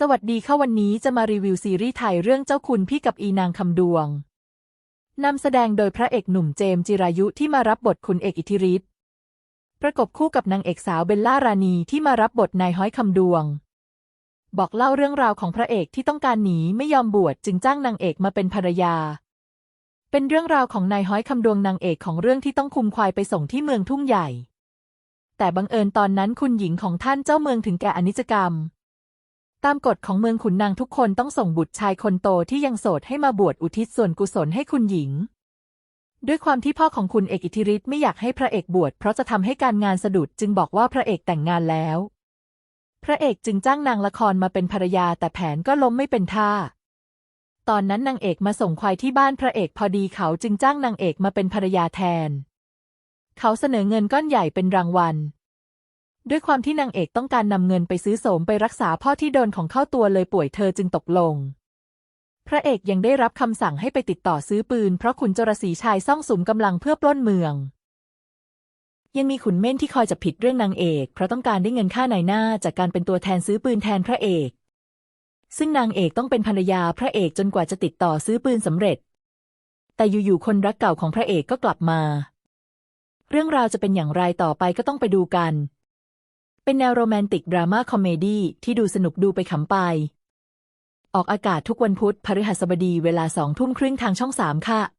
สวัสดีค่ะวันนี้จะมารีวิวซีรีส์ไทยเรื่องเจ้าคุณพี่กับอีนางคำดวง นำแสดงโดยพระเอกหนุ่มเจมส์จิรายุที่มารับบทคุณเอกอิทธิฤทธิ์ ประกบคู่กับนางเอกสาวเบลล่ารานีที่มารับบทนายห้อยคำดวง บอกเล่าเรื่องราวของพระเอกที่ต้องการหนีไม่ยอมบวชจึงจ้างนางเอกมาเป็นภรรยา เป็นเรื่องราวของนายห้อยคำดวงนางเอกของเรื่องที่ต้องคุมควายไปส่งที่เมืองทุ่งใหญ่ แต่บังเอิญตอนนั้นคุณหญิงของท่านเจ้าเมืองถึงแก่อนิจกรรม ตามกฎของเมืองขุนนางทุกคนต้องส่งบุตรชายคนโตที่ยังโสดให้มาบวชอุทิศส่วนกุศลให้คุณหญิง ด้วยความที่พ่อของคุณเอกอิทธิฤทธิ์ไม่อยากให้พระเอกบวชเพราะจะทำให้การงานสะดุดจึงบอกว่าพระเอกแต่งงานแล้ว พระเอกจึงจ้างนางละครมาเป็นภรรยาแต่แผนก็ล้มไม่เป็นท่า ตอนนั้นนางเอกมาส่งควายที่บ้านพระเอกพอดีเขาจึงจ้างนางเอกมาเป็นภรรยาแทน เขาเสนอเงินก้อนใหญ่เป็นรางวัล ด้วยความที่นางเอกต้องการนำเงินไปซื้อโสมไปรักษาพ่อที่โดนของเข้าตัวเลยป่วยเธอจึงตกลง พระเอกยังได้รับคำสั่งให้ไปติดต่อซื้อปืน เพราะขุนจรสีชายซ่องสุมกำลังเพื่อปล้นเมือง ยังมีขุนเม่นที่คอยจับผิดเรื่องนางเอก เพราะต้องการได้เงินค่านายหน้าจากการเป็นตัวแทนซื้อปืนแทนพระเอก ซึ่งนางเอกต้องเป็นภรรยาพระเอกจนกว่าจะติดต่อซื้อปืนสำเร็จ แต่อยู่ๆคนรักเก่าของพระเอกก็กลับมา เรื่องราวจะเป็นอย่างไรต่อไปก็ต้องไปดูกัน เป็นแนวโรแมนติกดราม่าคอมเมดี้ที่ดูสนุกดูไปขำไป ออกอากาศทุกวันพุธพฤหัสบดีเวลาสองทุ่มครึ่งทางช่องสามค่ะ